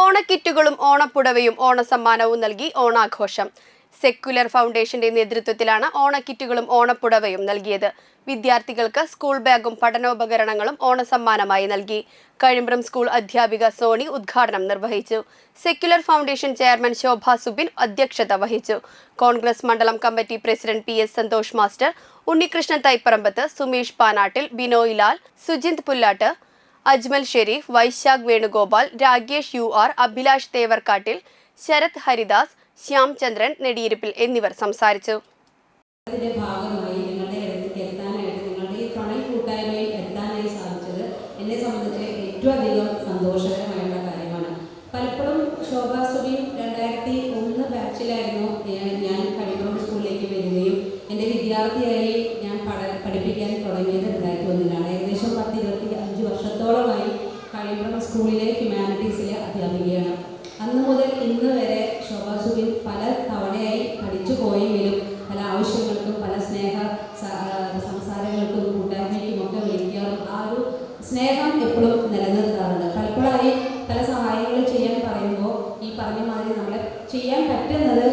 ഓണക്കിറ്റുകളും ഓണപ്പുടവയും ഓണസമ്മാനവും നൽകി ഓണാഘോഷം. സെക്യുലർ ഫൗണ്ടേഷന്റെ നേതൃത്വത്തിലാണ് ഓണക്കിറ്റുകളും ഓണപ്പുടവയും നൽകിയത്. വിദ്യാർത്ഥികൾക്ക് സ്കൂൾ ബാഗും പഠനോപകരണങ്ങളും ഓണസമ്മാനമായി നൽകി. കഴിമ്പ്രം സ്കൂൾ അധ്യാപിക സോണി ഉദ്ഘാടനം നിർവഹിച്ചു. Secular foundation chairman Shobha Subin അധ്യക്ഷത വഹിച്ചു. കോൺഗ്രസ് മണ്ഡലം committee president P S Santhosh master Unnikrishnan Thaiparambath Sumesh Panattil Binoy Lal Sujinth Pullatt Ajmal Sherif Vaishakh Venugopal Ragesh U R Abhilash Thevarkattil Sharath Haridas Shyamchandran Nediyirippil എന്നിവർ സംസാരിച്ചു. എന്നെ കാര്യമാണ്. പലപ്പോഴും ബാച്ചിലായിരുന്നു ഞാൻ- ഞാൻ സ്കൂളിലേക്ക് വരികയും എന്റെ വിദ്യാർത്ഥിയായി കഴിവൂർ സ്കൂളിലെ ഹ്യൂമാനിറ്റീസിലെ അധ്യാപികയാണ്. അന്ന് മുതൽ ഇന്ന് വരെ ശോഭാ സുബിൻ പല തവണയായി പഠിച്ചു പോയെങ്കിലും പല ആവശ്യങ്ങൾക്കും പല സ്നേഹ സംസാരങ്ങൾക്കും കൂട്ടായ്മയ്ക്കും ഒക്കെ വിളിക്കാറും. ആ ഒരു സ്നേഹം എപ്പോഴും നിലനിർത്താറുണ്ട്. പലപ്പോഴായി പല സഹായങ്ങൾ ചെയ്യാൻ പറയുമ്പോൾ ഈ പറഞ്ഞ മാതിരി നമ്മളെ ചെയ്യാൻ പറ്റുന്നത്